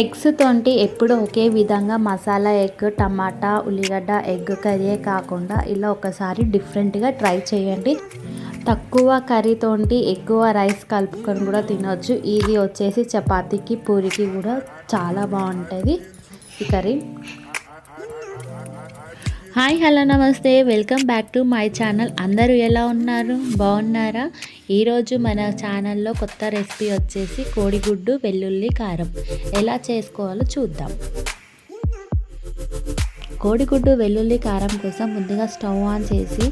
Eggs తోటి ఎప్పుడు ఒకే విధంగా మసాలా ఎగ్ టమాటా ఉల్లిగడ్డ ఎగ్ కర్రీ కాకుండా ఇలా ఒకసారి డిఫరెంట్గా ట్రై చేయండి. తక్కువ కర్రీతోటి ఎక్కువ రైస్ కలుపుకొని కూడా తినొచ్చు. ఇది వచ్చేసి చపాతీకి పూరికి కూడా చాలా బాగుంటుంది ఈ కర్రీ. హాయ్ హలో నమస్తే. Welcome back to my channel. అందరూ ఎలా ఉన్నారు? బాగున్నారా? ఈరోజు మన ఛానల్లో కొత్త రెసిపీ వచ్చేసి కోడిగుడ్డు వెల్లుల్లి కారం. ఎలా చేసుకోవాలో చూద్దాం. కోడిగుడ్డు వెల్లుల్లి కారం కోసం ముందుగా స్టవ్ ఆన్ చేసి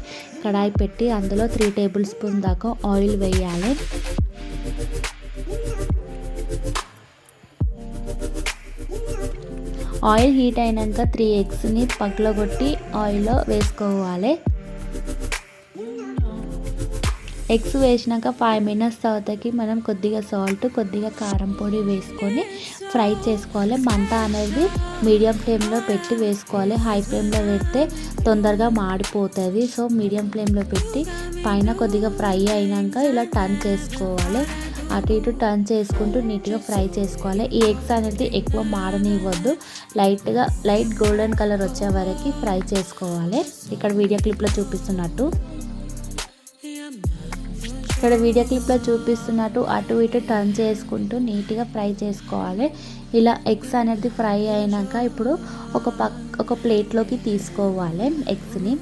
కడాయి పెట్టి అందులో త్రీ టేబుల్ స్పూన్ దాకా ఆయిల్ వేయాలి. ఆయిల్ హీట్ అయినాక త్రీ ఎగ్స్ని పగలగొట్టి ఆయిల్లో వేసుకోవాలి. ఎగ్స్ వేసినాక ఫైవ్ మినిట్స్ తర్వాతకి మనం కొద్దిగా సాల్ట్ కొద్దిగా కారం పొడి వేసుకొని ఫ్రై చేసుకోవాలి. మంట అనేది మీడియం ఫ్లేమ్లో పెట్టి వేసుకోవాలి. హై ఫ్లేమ్లో పెడితే తొందరగా మాడిపోతుంది. సో మీడియం ఫ్లేమ్లో పెట్టి పైన కొద్దిగా ఫ్రై అయినాక ఇలా టర్న్ చేసుకోవాలి. అటు ఇటు టర్న్ చేసుకుంటూ నీట్గా ఫ్రై చేసుకోవాలి. ఈ ఎగ్స్ అనేది ఎక్కువ మాడనివ్వద్దు లైట్గా లైట్ గోల్డెన్ కలర్ వచ్చే వరకు ఫ్రై చేసుకోవాలి. ఇక్కడ వీడియో క్లిప్లో చూపిస్తున్నట్టు. ఇక్కడ వీడియో క్లిప్లో చూపిస్తున్నట్టు అటు ఇటు టర్న్ చేసుకుంటూ నీట్గా ఫ్రై చేసుకోవాలి. ఇలా ఎగ్స్ అనేది ఫ్రై అయినాక ఇప్పుడు ఒక పక్ ఒక ప్లేట్లోకి తీసుకోవాలి. ఎగ్స్ని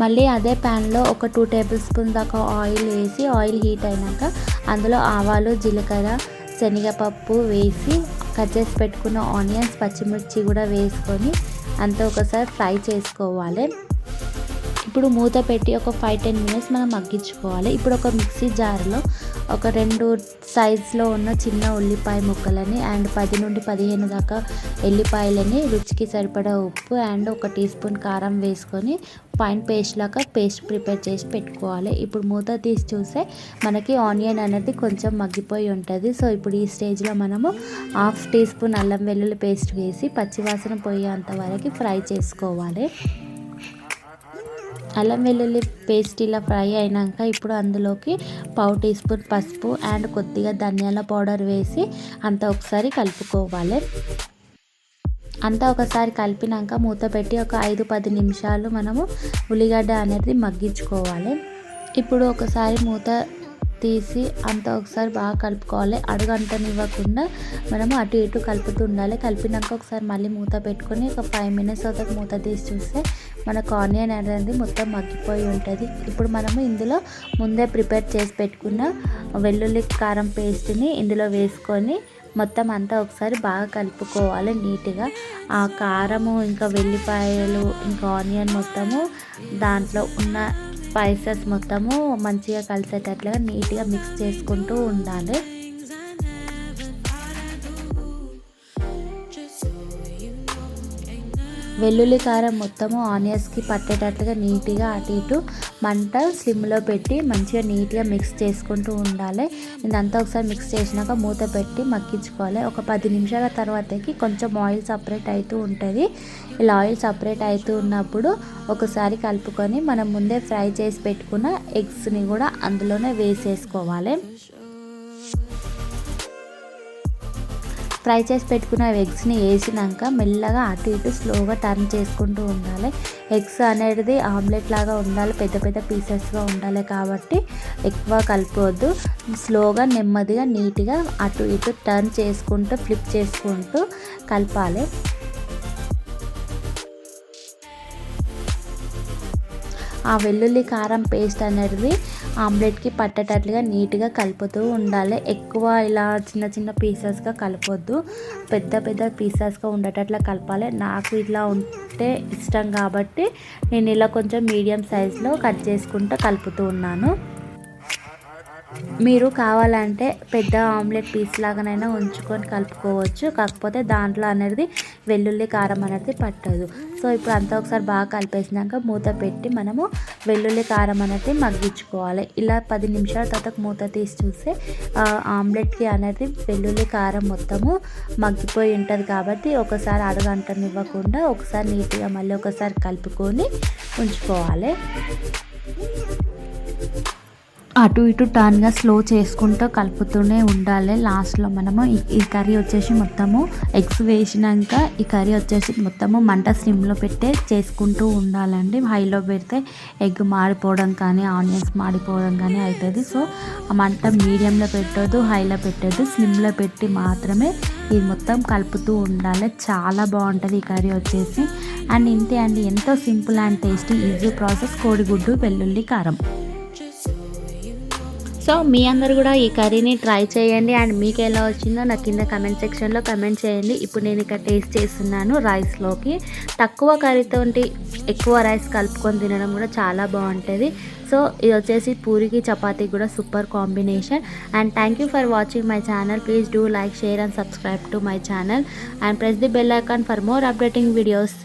మళ్ళీ అదే ప్యాన్లో ఒక టూ టేబుల్ స్పూన్ దాకా ఆయిల్ వేసి ఆయిల్ హీట్ అయినాక అందులో ఆవాలు జీలకర్ర శనగపప్పు వేసి కట్ చేసి పెట్టుకున్న ఆనియన్స్ పచ్చిమిర్చి కూడా వేసుకొని అంతా ఒకసారి ఫ్రై చేసుకోవాలి. ఇప్పుడు మూత పెట్టి ఒక ఫైవ్ టెన్ మినిట్స్ మనం మగ్గించుకోవాలి. ఇప్పుడు ఒక మిక్సీ జార్లో ఒక రెండు సైజులో ఉన్న చిన్న ఉల్లిపాయ ముక్కలని అండ్ పది నుండి పదిహేను దాకా ఎల్లిపాయలని రుచికి సరిపడా ఉప్పు అండ్ ఒక టీ స్పూన్ కారం వేసుకొని ఫైన్ పేస్ట్ లాగా పేస్ట్ ప్రిపేర్ చేసి పెట్టుకోవాలి. ఇప్పుడు మూత తీసి చూస్తే మనకి ఆనియన్ అనేది కొంచెం మగ్గిపోయి ఉంటుంది. సో ఇప్పుడు ఈ స్టేజ్లో మనము హాఫ్ టీ స్పూన్ అల్లం వెల్లుల్లి పేస్ట్ వేసి పచ్చివాసన పోయేంత వరకు ఫ్రై చేసుకోవాలి. అల్లం వెల్లుల్లి పేస్ట్ ఇలా ఫ్రై అయినాక ఇప్పుడు అందులోకి పావు టీ స్పూన్ పసుపు అండ్ కొద్దిగా ధనియాల పౌడర్ వేసి అంతా ఒకసారి కలుపుకోవాలి. అంతా ఒకసారి కలిపినాక మూత పెట్టి ఒక ఐదు పది నిమిషాలు మనము ఉల్లిగడ్డ అనేది మగ్గించుకోవాలి. ఇప్పుడు ఒకసారి మూత తీసి అంతా ఒకసారి బాగా కలుపుకోవాలి. అడుగంటనివ్వకుండా మనము అటు ఇటు కలుపుతూ ఉండాలి. కలిపినాక ఒకసారి మళ్ళీ మూత పెట్టుకొని ఒక ఫైవ్ మినిట్స్ తర్వాత మూత తీసి చూస్తే మనకు ఆనియన్ అనేది మొత్తం మగ్గిపోయి ఉంటుంది. ఇప్పుడు మనము ఇందులో ముందే ప్రిపేర్ చేసి పెట్టుకున్న వెల్లుల్లి కారం పేస్ట్ని ఇందులో వేసుకొని మొత్తం అంతా ఒకసారి బాగా కలుపుకోవాలి నీట్గా. ఆ కారము ఇంకా వెల్లిపాయలు ఇంకా ఆనియన్ మొత్తము దాంట్లో ఉన్న స్పైసెస్ మొత్తము మంచిగా కలిసేటట్లుగా నీట్గా మిక్స్ చేసుకుంటూ ఉండాలి. వెల్లుల్లి కారం మొత్తము ఆనియన్స్కి పట్టేటట్లుగా నీట్గా అటు ఇటు మంట స్లిమ్లో పెట్టి మంచిగా నీట్గా మిక్స్ చేసుకుంటూ ఉండాలి. ఇదంతా ఒకసారి మిక్స్ చేసినాక మూత పెట్టి మక్కించుకోవాలి ఒక పది నిమిషాల తర్వాతకి కొంచెం ఆయిల్ సపరేట్ అవుతూ ఉంటుంది. ఇలా ఆయిల్ సపరేట్ అవుతూ ఉన్నప్పుడు ఒకసారి కలుపుకొని మనం ముందే ఫ్రై చేసి పెట్టుకున్న ఎగ్స్ని కూడా అందులోనే వేసేసుకోవాలి. ఫ్రై చేసి పెట్టుకున్న ఎగ్స్ని వేసినాక మెల్లగా అటు ఇటు స్లోగా టర్న్ చేసుకుంటూ ఉండాలి. ఎగ్స్ అనేది ఆమ్లెట్ లాగా ఉండాలి పెద్ద పెద్ద పీసెస్గా ఉండాలి కాబట్టి ఎక్కువ కలుపువద్దు స్లోగా నెమ్మదిగా నీట్గా అటు ఇటు టర్న్ చేసుకుంటూ ఫ్లిప్ చేసుకుంటూ కలపాలి. ఆ వెల్లుల్లి కారం పేస్ట్ అనేది ఆమ్లెట్కి పట్టేటట్లుగా నీట్గా కలుపుతూ ఉండాలి. ఎక్కువ ఇలా చిన్న చిన్న పీసెస్గా కలపొద్దు. పెద్ద పెద్ద పీసెస్గా ఉండేటట్లా కలపాలి. నాకు ఇట్లా ఉంటే ఇష్టం కాబట్టి నేను ఇలా కొంచెం మీడియం సైజులో కట్ చేసుకుంటూ కలుపుతూ ఉన్నాను. మీరు కావాలంటే పెద్ద ఆమ్లెట్ పీస్ లాగానైనా ఉంచుకొని కలుపుకోవచ్చు. కాకపోతే దాంట్లో అనేది వెల్లుల్లి కారం అనేది పట్టదు. సో ఇప్పుడు అంతా ఒకసారి బాగా కలిపేసినాక మూత పెట్టి మనము వెల్లుల్లి కారం అనేది మగ్గించుకోవాలి. ఇలా పది నిమిషాల తర్వాత మూత తీసి చూస్తే ఆమ్లెట్కి అనేది వెల్లుల్లి కారం మొత్తము మగ్గిపోయి ఉంటుంది కాబట్టి ఒకసారి అరగంటనివ్వకుండా ఒకసారి నీట్గా మళ్ళీ ఒకసారి కలుపుకొని ఉంచుకోవాలి. అటు ఇటు టర్న్గా స్లో చేసుకుంటూ కలుపుతూనే ఉండాలి. లాస్ట్లో మనము ఈ కర్రీ వచ్చేసి మొత్తము ఎగ్స్ వేసినాక ఈ కర్రీ వచ్చేసి మొత్తము మంట స్లిమ్లో పెట్టే చేసుకుంటూ ఉండాలండి. హైలో పెడితే ఎగ్ మాడిపోవడం కానీ ఆనియన్స్ మాడిపోవడం కానీ అవుతుంది సో ఆ మంట మీడియంలో పెట్టొద్దు హైలో పెట్టొద్దు. స్లిమ్లో పెట్టి మాత్రమే ఇది మొత్తం కలుపుతూ ఉండాలి. చాలా బాగుంటుంది ఈ కర్రీ వచ్చేసి. అండ్ ఇంతే అండి. ఎంతో simple and tasty easy process కోడిగుడ్డు వెల్లుల్లి కారం. సో మీ అందరు కూడా ఈ కర్రీని ట్రై చేయండి. అండ్ మీకు ఎలా వచ్చిందో నా కింద కమెంట్ సెక్షన్లో కమెంట్ చేయండి. ఇప్పుడు నేను ఇక్కడ టేస్ట్ చేస్తున్నాను రైస్లోకి తక్కువ కర్రీతో ఎక్కువ రైస్ కలుపుకొని తినడం కూడా చాలా బాగుంటుంది. సో ఇది వచ్చేసి పూరికి చపాతీ కూడా super combination and thank you for watching my channel please do like share and subscribe to my channel and press the bell icon for more updating videos